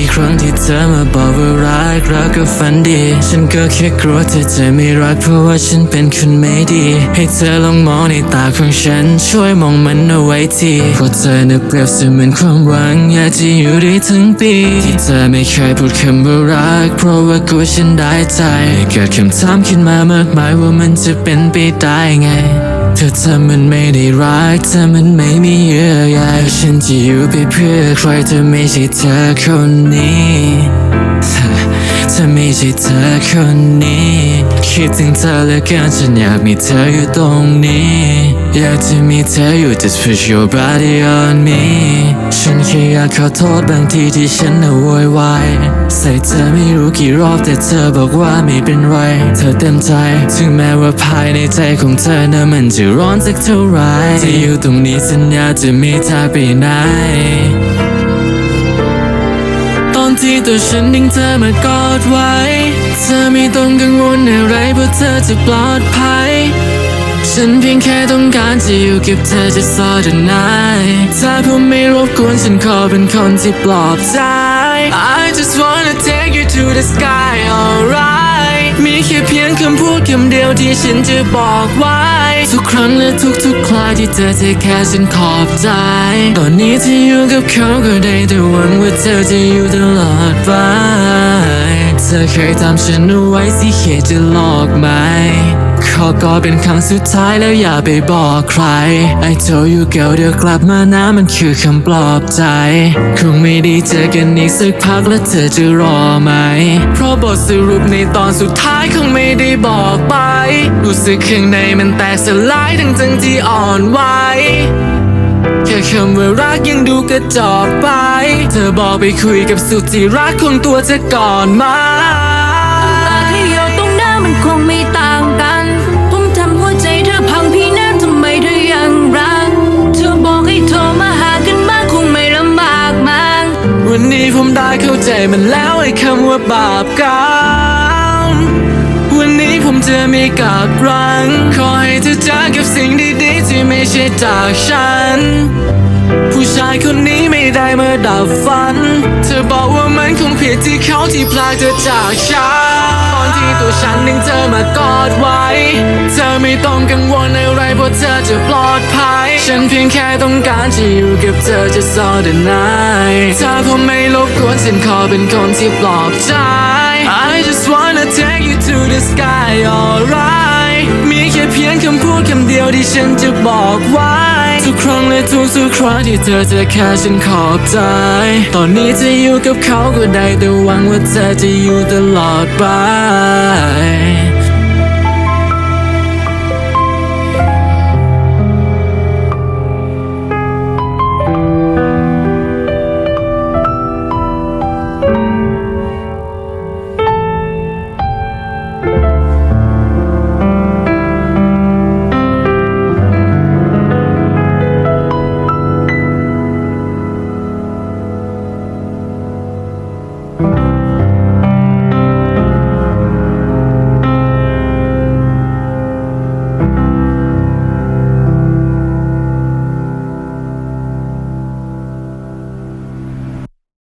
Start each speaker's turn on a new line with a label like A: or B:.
A: กี่ครั้งที่เธอมาบอกว่ารักรักก็ฝันดี ฉันก็แค่กลัวเธอจะไม่รักเพราะว่าฉันเป็นคนไม่ดี ให้เธอลองมองในตาของฉัน ช่วยมองมันเอาไว้ทีเพราะเธอน่ะเปรียบเสมือนความหวังอยากจะอยู่ได้ทั้งปีที่เธอไม่เคยพูดคำว่ารัก เพราะว่ากลัวฉันได้ใจเกิดคำถามขึ้นมามากมายว่ามันจะเป็นไปได้ไง เธอเธอมันไม่ได้รักเธอมันไม่มีเยื่อใยฉันจะอยู่ไปเพื่อใครเธอไม่ใช่เธอคนนี้ เธอไม่ใช่เธอคนนี้ คิดถึงเธอเหลือเกินฉันอยากมีเธออยู่ตรงนี้ อยากจะมีเธออยู่ just put your body on me ฉันแค่อยากขอโทษบางทีที่ฉันน่ะโวยวายใส่เธอไม่รู้กี่รอบแต่เธอบอกว่าไม่เป็นไร เธอเต็มใจ ถึงแม้ว่าภายในใจของเธอน่ะมันจะร้อนสักเท่าไหรจะอยู่ตรงนี้สัญญาจะม่ทางไปไหน ที่ตัวฉันดึงเธอมากอดไว้ เธอไม่ต้องกังวลอะไรเพราะเธอจะปลอดภัย ฉันเพียงแค่ต้องการจะอยู่กับเธอจะสอดนายถ้าผมไม่รบกวนฉันขอเป็นคนที่ปลอบใจ I just wanna take you to the sky alright มีแค่เพียงคำพูดคำเดียวที่ฉันจะบอกไว้ ทุกครั้งและทุกๆคราที่เธอจะแค่ฉันขอบใจ ตอนนี้ที่อยู่กับเขาก็ได้แต่หวังว่าเธอจะอยู่ตลอดไป เธอเคยทำฉันเอาไว้สิเหตจะหลอกไหม อก็เป็นครั้งสุดท้ายแล้วอย่าไปบอกใคร I told you girl เดี๋ยวกลับมานะมันคือคำปลอบใจ คงไม่ได้เจอกันอีกสักพักแล้วเธอจะรอไหม เพราะบทสรุปในตอนสุดท้ายคงไม่ได้บอกไป รู้สึกข้างในมันแตกสลายทั้งจังที่อ่อนไหวแค่คำว่ารักยังดูกระจอกไป เธอบอกไปคุยกับสุดที่รักของตัวเธอก่อนมา
B: ตาที่หยดตรงหน้ามันคงไม่ตา คำ
A: ว่าบาปกรรมวันนี้ผมจะมีกับรัง ขอให้เธอเจอกับสิ่งดีๆที่ไม่ใช่จากฉัน ผู้ชายคนนี้ไม่ได้มาดับฝัน เธอบอกว่ามันคงผิดที่เขาที่พลากเธอจากฉันตอนที่ตัวฉันดึงเธอมากอดไว้ เธอไม่ต้องกังวลอะไรเพราะเธอจะปลอดภัย ฉันเพียงแค่ต้องการจะอยู่กับเธอจะสอดนายถ้าผมไม่รบกวนฉันขอเป็นคนที่ปลอบใจ I just wanna take you to the sky alright มีแค่เพียงคำพูดคำเดียวที่ฉันจะบอกไว้ ทุกครั้งและทุกทุกครั้งที่เธอจะแค่ฉันขอบใจ ตอนนี้จะอยู่กับเขาก็ได้แต่หวังว่าเธอจะอยู่ตลอดไป